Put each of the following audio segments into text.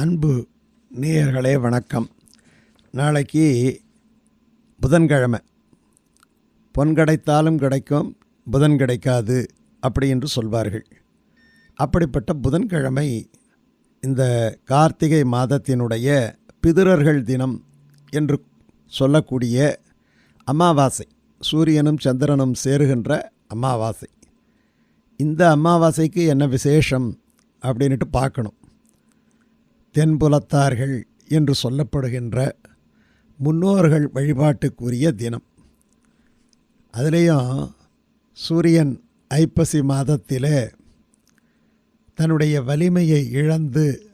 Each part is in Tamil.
அன்பு நேயர்களே வணக்கம். நாளைக்கு புதன்கிழமை. பொன் கிடைத்தாலும் கிடைக்கும் புதன் கிடைக்காது அப்படி என்று சொல்வார்கள். அப்படிப்பட்ட புதன்கிழமை இந்த கார்த்திகை மாதத்தினுடைய பிதிரர்கள் தினம் என்று சொல்லக்கூடிய அமாவாசை சூரியனும் சந்திரனும் சேருகின்ற அமாவாசை. இந்த அமாவாசைக்கு என்ன விசேஷம் அப்படின்ட்டு பார்க்கணும். தென்புலத்தார்கள் என்று சொல்லப்படுகின்ற முன்னோர்கள் வழிபாட்டுக்குரிய தினம். அதுலேயும் சூரியன் ஐப்பசி மாதத்திலே தன்னுடைய வலிமையை இழந்து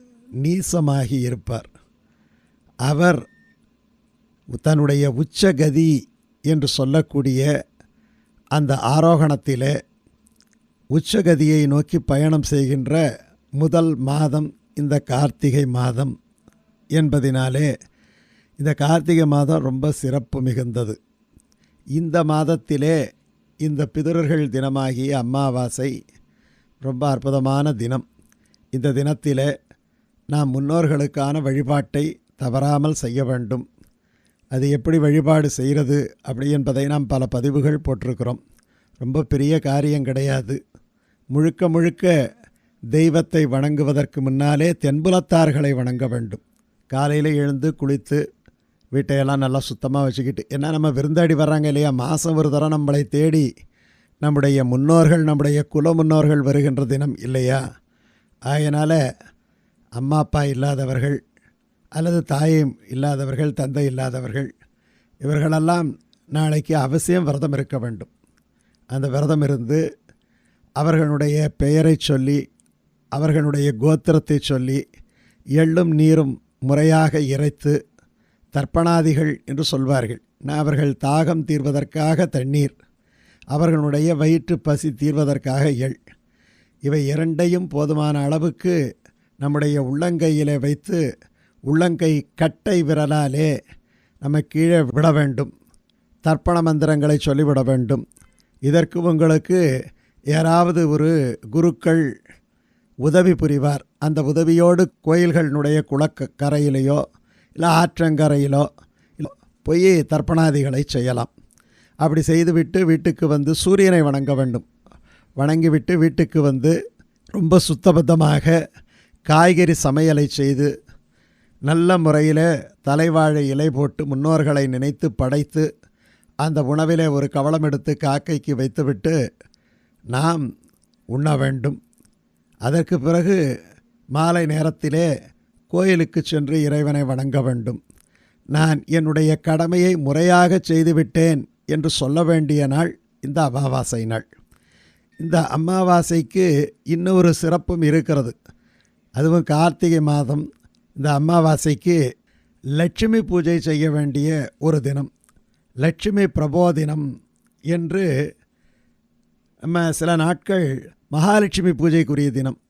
நீசமாகி இருப்பார். அவர் தன்னுடைய உச்சகதி என்று சொல்லக்கூடிய அந்த ஆரோகணத்திலே உச்சகதியை நோக்கி பயணம் செய்கின்ற முதல் மாதம் இந்த கார்த்திகை மாதம் என்பதினாலே இந்த கார்த்திகை மாதம் ரொம்ப சிறப்பு மிகுந்தது. இந்த மாதத்திலே இந்த பிதர்கள் தினமாகிய அமாவாசை ரொம்ப அற்புதமான தினம். இந்த தினத்திலே நாம் முன்னோர்களுக்கான வழிபாட்டை தவறாமல் செய்ய வேண்டும். அது எப்படி வழிபாடு செய்கிறது அப்படி என்பதை நாம் பல பதிவுகள் போட்டிருக்கிறோம். ரொம்ப பெரிய காரியம் கிடையாது. முழுக்க முழுக்க தெய்வத்தை வணங்குவதற்கு முன்னாலே தென்புலத்தார்களை வணங்க வேண்டும். காலையில் எழுந்து குளித்து வீட்டையெல்லாம் நல்லா சுத்தமாக வச்சுக்கிட்டு ஏன்னா நம்ம விருந்தாடி வர்றாங்க இல்லையா? மாதம் ஒரு தரம் நம்மளை தேடி நம்முடைய முன்னோர்கள் நம்முடைய குல முன்னோர்கள் வருகின்ற தினம் இல்லையா? அதனால் அம்மா அப்பா இல்லாதவர்கள் அல்லது தாயும் இல்லாதவர்கள் தந்தை இல்லாதவர்கள் இவர்களெல்லாம் நாளைக்கு அவசியம் விரதம் இருக்க வேண்டும். அந்த விரதம் இருந்து அவர்களுடைய பெயரை சொல்லி அவர்களுடைய கோத்திரத்தை சொல்லி எள்ளும் நீரும் முறையாக இறைத்து தர்ப்பணாதிகள் என்று சொல்வார்கள். நான் அவர்கள் தாகம் தீர்வதற்காக தண்ணீர் அவர்களுடைய வயிற்று பசி தீர்வதற்காக எள். இவை இரண்டையும் போதுமான அளவுக்கு நம்முடைய உள்ளங்கையிலே வைத்து உள்ளங்கை கட்டை விரலாலே நம்ம கீழே விட வேண்டும். தர்ப்பண மந்திரங்களை சொல்லிவிட வேண்டும். இதற்கு உங்களுக்கு யாராவது ஒரு குருக்கள் உதவி புரிவார். அந்த உதவியோடு கோயில்களினுடைய குளக்க கரையிலையோ இல்லை ஆற்றங்கரையிலோ இல்லை போய் தர்ப்பணாதிகளை செய்யலாம். அப்படி செய்துவிட்டு வீட்டுக்கு வந்து சூரியனை வணங்க வேண்டும். வணங்கிவிட்டு வீட்டுக்கு வந்து ரொம்ப சுத்தபத்தமாக காய்கறி சமையலை செய்து நல்ல முறையில் தலைவாழை இலை போட்டு முன்னோர்களை நினைத்து படைத்து அந்த உணவிலே ஒரு கவளம் எடுத்து காக்கைக்கு வைத்துவிட்டு நாம் உண்ண வேண்டும். அதற்கு பிறகு மாலை நேரத்திலே கோயிலுக்கு சென்று இறைவனை வணங்க வேண்டும். நான் என்னுடைய கடமையை முறையாக செய்துவிட்டேன் என்று சொல்ல வேண்டிய நாள் இந்த அமாவாசை நாள். இந்த அமாவாசைக்கு இன்னொரு சிறப்பும் இருக்கிறது. அதுவும் கார்த்திகை மாதம். இந்த அமாவாசைக்கு லட்சுமி பூஜை செய்ய வேண்டிய ஒரு தினம். லட்சுமி பிரபோதினம் என்று நம்ம சில நாட்கள் மகாலட்சுமி பூஜைக்குரிய தினம்.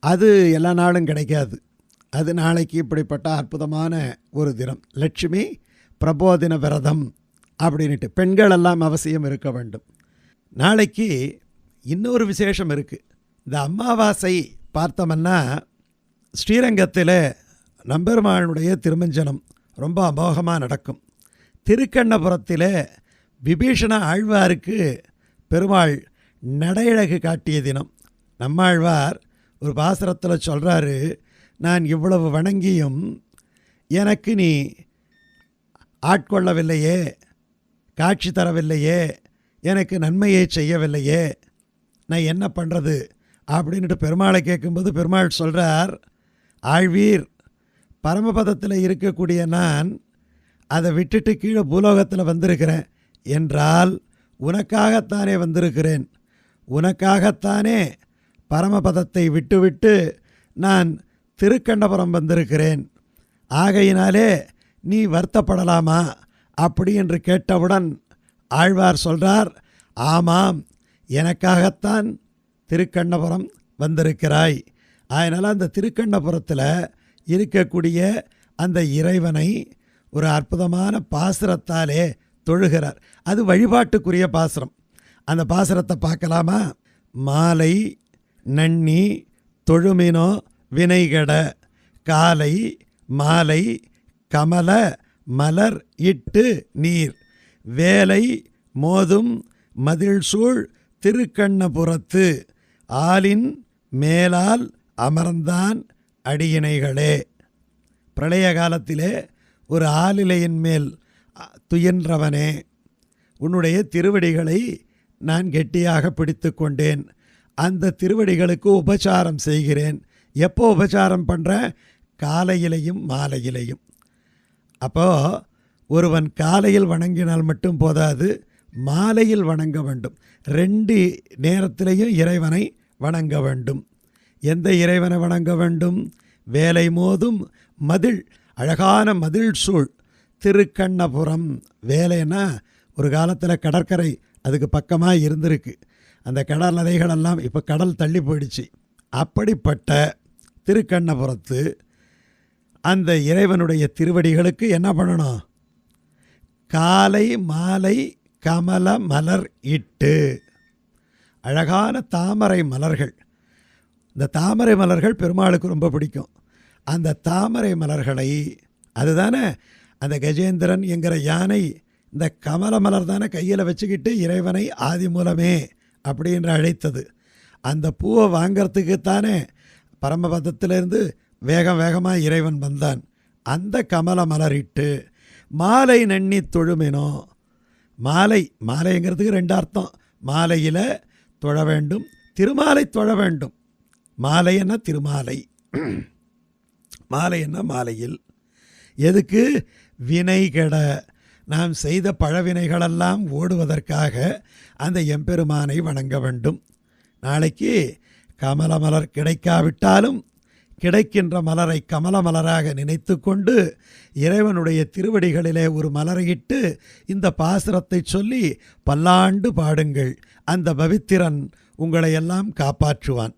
அது எல்லா நாளும் கிடைக்காது. அது நாளைக்கு இப்படிப்பட்ட அற்புதமான ஒரு தினம். லட்சுமி பிரபோதின விரதம் அப்படின்ட்டு பெண்கள் எல்லாம் அவசியம் இருக்க வேண்டும். நாளைக்கு இன்னொரு விசேஷம் இருக்குது இந்த அமாவாசை பார்த்தோம்னா ஸ்ரீரங்கத்தில் நம்பெருமானுடைய திருமஞ்சனம் ரொம்ப அமோகமாக நடக்கும். திருக்கண்ணபுரத்தில் விபீஷண ஆழ்வாருக்கு பெருமாள் நடையழகு காட்டிய தினம். நம்மாழ்வார் ஒரு பாசுரத்தில் சொல்கிறாரு நான் இவ்வளவு வணங்கியும் எனக்கு நீ ஆட்கொள்ளவில்லையே காட்சி தரவில்லையே எனக்கு நன்மையை செய்யவில்லையே நான் என்ன பண்ணுறது அப்படின்ட்டு பெருமாளை கேட்கும்போது பெருமாள் சொல்கிறார் ஆழ்வீர் பரமபதத்தில் இருக்கக்கூடிய நான் அதை விட்டுட்டு கீழே பூலோகத்தில் வந்திருக்கிறேன். என்றால் உனக்காகத்தானே வந்திருக்கிறேன். உனக்காகத்தானே பரமபதத்தை விட்டுவிட்டு நான் திருக்கண்டபுரம் வந்திருக்கிறேன். ஆகையினாலே நீ வருத்தப்படலாமா? அப்படி என்று கேட்டவுடன் ஆழ்வார் சொல்றார் ஆமாம் எனக்காகத்தான் திருக்கண்ணபுரம் வந்திருக்கிறாய். அதனால் அந்த திருக்கண்ணபுரத்தில் இருக்கக்கூடிய அந்த இறைவனை ஒரு அற்புதமான பாசுரத்தாலே தொழுகிறார். அது வழிபாட்டுக்குரிய பாசுரம். அந்த பாசுரத்தை பார்க்கலாமா? மாலை நன்னி தொழுமினோ வினைகட காலை மாலை கமல மலர் இட்டு நீர் வேலை மோதும் மதில் சூழ் திருக்கண்ணபுரத்து ஆலின் மேலால் அமர்ந்தான் அடியினைகளே. பிரளய காலத்திலே ஒரு ஆளிலையின் மேல் துயன்றவனே துயின்றவனே. உன்னுடைய திருவடிகளை நான் கெட்டியாக பிடித்து கொண்டேன். அந்த திருவடிகளுக்கு உபச்சாரம் செய்கிறேன். எப்போ உபச்சாரம் பண்ணுறேன் காலையிலையும் மாலையிலையும். அப்போ ஒருவன் காலையில் வணங்கினால் மட்டும் போதாது மாலையில் வணங்க வேண்டும். ரெண்டு நேரத்திலையும் இறைவனை வணங்க வேண்டும். எந்த இறைவனை வணங்க வேண்டும்? வேலை மோதும் மதில் அழகான மதில் சூழ். திருக்கண்ணபுரம் வேலைன்னா ஒரு காலத்தில் கடற்கரை அதுக்கு பக்கமாக இருந்திருக்கு. அந்த கடல் நதைகளெல்லாம் இப்போ கடல் தள்ளி போயிடுச்சு. அப்படிப்பட்ட திருக்கண்ணபுரத்து அந்த இறைவனுடைய திருவடிகளுக்கு என்ன பண்ணணும்? காலை மாலை கமல மலர் இட்டு அழகான தாமரை மலர்கள். இந்த தாமரை மலர்கள் பெருமாளுக்கு ரொம்ப பிடிக்கும். அந்த தாமரை மலர்களை அதுதானே? அந்த கஜேந்திரன் என்கிற யானை இந்த கமல மலர் தானே கையில் வச்சுக்கிட்டு இறைவனை ஆதி மூலமே அப்படின்னு அழைத்தது. அந்த பூவை வாங்கிறதுக்குத்தானே பரமபதத்திலிருந்து வேகம் வேகமாக இறைவன் வந்தான். அந்த கமல மலரிட்டு மாலை நன்னி தொழுமினோ? மாலை மாலைங்கிறதுக்கு ரெண்டு அர்த்தம். மாலையில் தொழ வேண்டும் திருமாலை தொழ வேண்டும். மாலை என்ன? திருமாலை. மாலை என்ன? மாலையில் எதுக்கு? வினை கெட நாம் செய்த பழவினைகளெல்லாம் ஓடுவதற்காக அந்த எம்பெருமானை வணங்க வேண்டும். நாளைக்கு கமல மலர் கிடைக்காவிட்டாலும் கிடைக்கின்ற மலரை கமல மலராக நினைத்து கொண்டு இறைவனுடைய திருவடிகளிலே ஒரு மலரையிட்டு இந்த பாசுரத்தை சொல்லி பல்லாண்டு பாடுங்கள். அந்த பவித்திரன் உங்களை எல்லாம் காப்பாற்றுவான்.